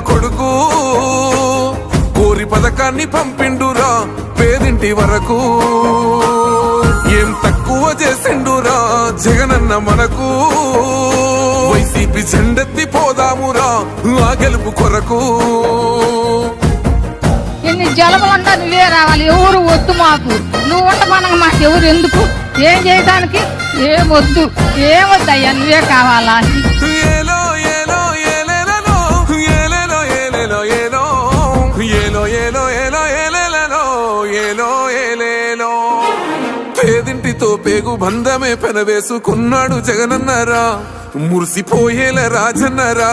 కొడుకు. కోరి పథకాన్ని పంపిండురా పేదింటి వరకు. ఏం తక్కువ చేసిండురా జగనన్న మనకు. వైసీపీ జెండెత్తి పోదామురా ఆ గెలుపు కొరకు. ఎన్ని జలములంతా నువ్వే రావాలి ఎవరు వద్దు మాకు. నువ్వు ఉండమనగా మాకు ఎవరు ఎందుకు? ఏం చేయడానికి ఏం వద్దు. ఏం వద్దయ్యా నువ్వే కావాలా? పేగు బంధమే పెనవేసుకున్నాడు జగనన్నరా. మురిసిపోయేల రాజన్నరా.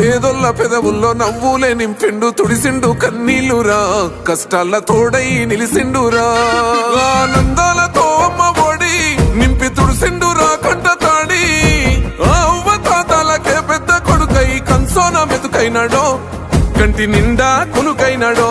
పేదొల్ల పెదవుల్లో నవ్వులే నింపిండు తుడిసిండు కన్నీళ్ళురా కష్టాల తోడై నిలిసిండురా. ఆనందాలతో అమ్మ ఒడి నింపి తుడిసిండురా కంట తాడి. ఆ అవ్వ తాతలకే పెద్ద కొడుకై కంసోన మెతుకైనాడో. కంటి నిండా కొనుకైనాడో.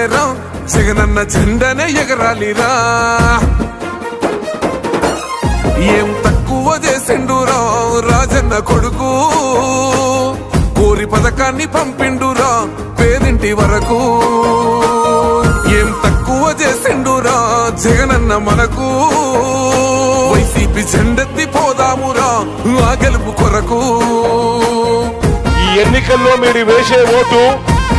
పట్టాలేరా జగనన్న జెండనే ఎగరాలిరా. ఏం తక్కువ చేసిండురా? రాజన్న కొడుకు. కోరి పథకాన్ని పంపిండురా పేదింటి వరకు. ఏం తక్కువ చేసిండురా? జగనన్న మనకు. వైసీపీ జెండెత్తి పోదామురా ఆ గెలుపు కొరకు. ఈ ఎన్నికల్లో మీరు వేసే ఓటు